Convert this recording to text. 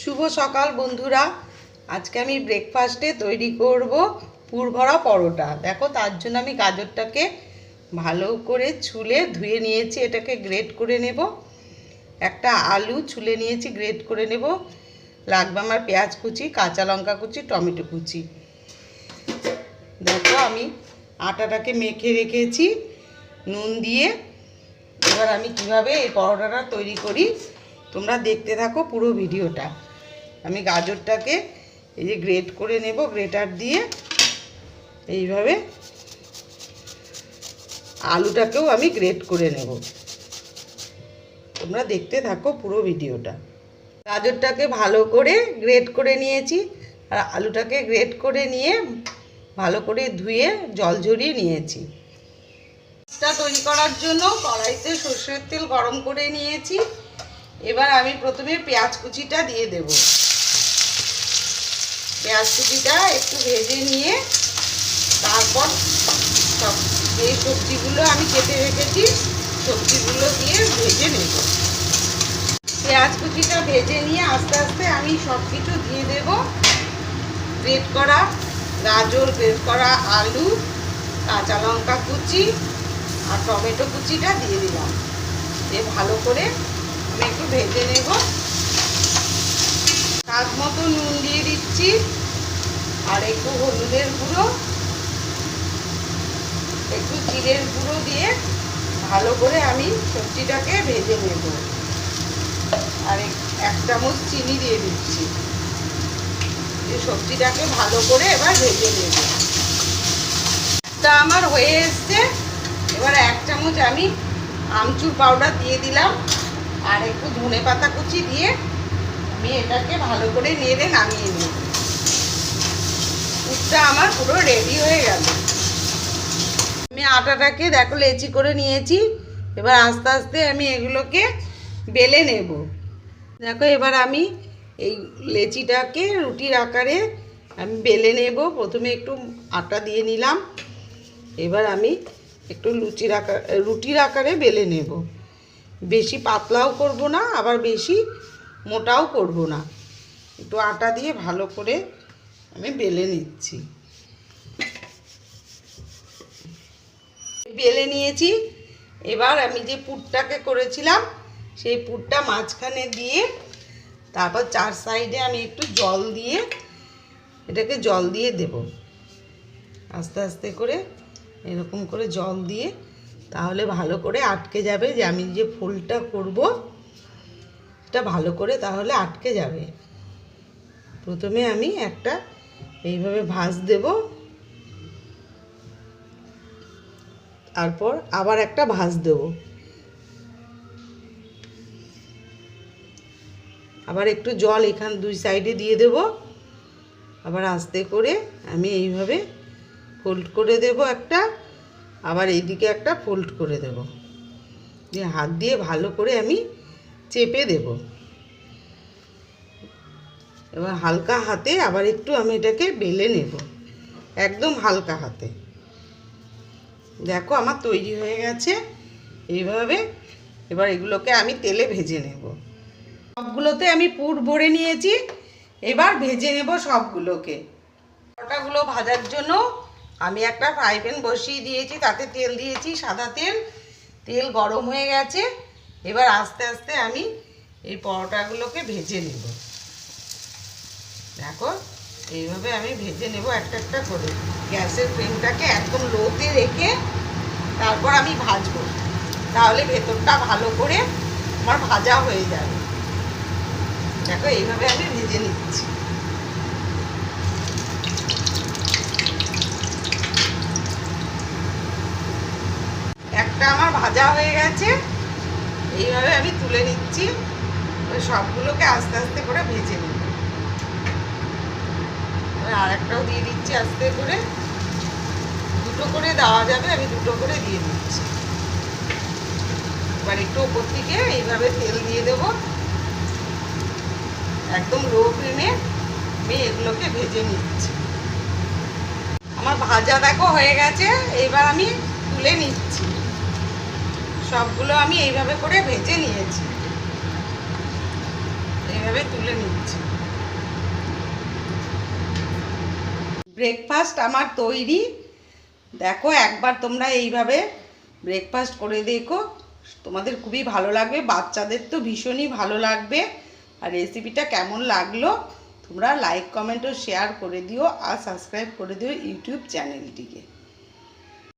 শুভ সকাল বন্ধুরা। আজকে আমি ব্রেকফাস্টে তৈরি করব পুরভরা পরোটা। দেখো, তার জন্য আমি গাজরটাকে ভালো করে ছুলে ধুয়ে নিয়েছি, এটাকে গ্রেট করে নেব। একটা আলু ছুলে নিয়েছি গ্রেট করে নেব। লাগবে আমার পেঁয়াজ কুচি, কাঁচা লঙ্কা কুচি, টমেটো কুচি। দেখো, আমি আটাটাকে মেখে রেখেছি। নুন দিয়ে এবার আমি কীভাবে এই পরোটাটা তৈরি করি, তোমরা দেখতে থাকো পুরো ভিডিওটা। আমি গাজরটাকে এই যে গ্রেট করে নেব গ্রেটার দিয়ে এইভাবে আলুটাকেও আমি গ্রেট করে নেব। তোমরা দেখতে থাকো পুরো ভিডিওটা। গাজরটাকে ভালো করে গ্রেট করে নিয়েছি, আর আলুটাকে গ্রেট করে নিয়ে ভালো করে ধুয়ে জল ঝরিয়ে নিয়েছি। এটা তৈরি করার জন্য কড়াইতে সর্ষের তেল গরম করে নিয়েছি। এবার আমি প্রথমে পেঁয়াজ কুচিটা দিয়ে দেব। পেঁয়াজ কুচিটা একটু ভেজে নিয়ে তারপর সব যে সবজিগুলো আমি কেটে রেখেছি, সবজিগুলো দিয়ে ভেজে নেব। পেঁয়াজ কুচিটা ভেজে নিয়ে আস্তে আস্তে আমি সব কিছু দিয়ে দেব। গ্রেট করা গাজর, গ্রেট করা আলু, কাঁচা লঙ্কা কুচি আর টমেটো কুচিটা দিয়ে দিলাম। দিয়ে ভালো করে আমি একটু ভেজে নেব। স্বাদ মতো নুন দিয়ে দিচ্ছি। আর একটু হলুদের গুঁড়ো, একটু জিরের গুঁড়ো দিয়ে ভালো করে আমি সবজিটাকে ভেজে নেব। আর এক- চামচ চিনি দিয়ে দিচ্ছি। সবজিটাকে ভালো করে এবার ভেজে নেব। তা আমার হয়ে এসছে। এবার এক চামচ আমি আমচুর পাউডার দিয়ে দিলাম। আর একটু ধনে পাতা কুচি দিয়ে আমি এটাকে ভালো করে নেড়ে নামিয়ে নেব। আমার পুরো রেডি হয়ে গেল। আমি আটাটাকে দেখো লেচি করে নিয়েছি। এবার আস্তে আস্তে আমি এগুলোকে বেলে নেব। দেখো এবার আমি এই লেচিটাকে রুটির আকারে আমি বেলে নেব। প্রথমে একটু আটা দিয়ে নিলাম। এবার আমি একটু লুচির আকার, রুটির আকারে বেলে নেব। বেশি পাতলাও করব না, আবার বেশি মোটাও করব না। একটু আটা দিয়ে ভালো করে আমি বেলে নিচ্ছি। বেলে নিয়েছি। এবার আমি যে পুরটাকে করেছিলাম, সেই পুরটা মাঝখানে দিয়ে তারপর চার সাইডে আমি একটু জল দিয়ে এটাকে জল দিয়ে দেব। আস্তে আস্তে করে এরকম করে জল দিয়ে তাহলে ভালো করে আটকে যাবে যে আমি যে ফুলটা করব, এটা ভালো করে তাহলে আটকে যাবে। প্রথমে আমি একটা এইভাবে ভাঁজ দেব। তারপর আবার একটা ভাঁজ দেব। আবার একটু জল এখান দুই সাইডে দিয়ে দেব। আবার আস্তে করে আমি এইভাবে ফোল্ড করে দেব একটা। আবার এইদিকে একটা ফোল্ড করে দেব। দিয়ে হাত দিয়ে ভালো করে আমি চেপে দেব। এবার হালকা হাতে আবার একটু আমি এটাকে বেলে নেব। একদম হালকা হাতে। দেখো আমার তৈরি হয়ে গেছে। এইভাবে এবার এগুলোকে আমি তেলে ভেজে নেব। সবগুলোতে আমি পুর ভরে নিয়েছি। এবার ভেজে নেব সবগুলোকে। পরোটাগুলো ভাজার জন্য আমি একটা ফ্রাই প্যান বসিয়ে দিয়েছি। তাতে তেল দিয়েছি সাদা তেল। তেল গরম হয়ে গেছে। এবার আস্তে আস্তে আমি এই পরোটাগুলোকে ভেজে নেব। দেখো, এইভাবে আমি ভেজে নেব একটা একটা করে। গ্যাসের ফ্লেমটাকে একদম লোতে রেখে তারপর আমি ভাজবো। তাহলে ভেতরটা ভালো করে আমার ভাজা হয়ে যাবে। দেখো, এইভাবে আমি ভেজে নিচ্ছি। একটা আমার ভাজা হয়ে গেছে। এইভাবে আমি তুলে নিচ্ছি। সবগুলোকে আস্তে আস্তে করে ভেজে নেব। এবার আরেকটাও দিয়ে দিচ্ছি আস্তে করে। দুটো করে দেওয়া যাবে, আমি দুটো করে দিয়ে দিচ্ছি। এবার একটু ওপর থেকে এইভাবে তেল দিয়ে দেব। একদম লো ফ্লেমে আমি এগুলোকে ভেজে নিচ্ছি। আমার ভাজা দেখো হয়ে গেছে, এবার আমি তুলে নিচ্ছি। সবগুলো আমি এইভাবে করে ভেজে নিয়েছি। এইভাবে তুলে নিচ্ছি। ব্রেকফাস্ট আমার তৈরি। দেখো, একবার তোমরা এইভাবে ব্রেকফাস্ট করে দেখো। তোমাদের খুবই ভালো লাগবে, বাচ্চাদের তো ভীষণই ভালো লাগবে। আর রেসিপিটা কেমন লাগল, তোমরা লাইক কমেন্ট ও শেয়ার করে দিও আর সাবস্ক্রাইব করে দিও ইউটিউব চ্যানেলটিকে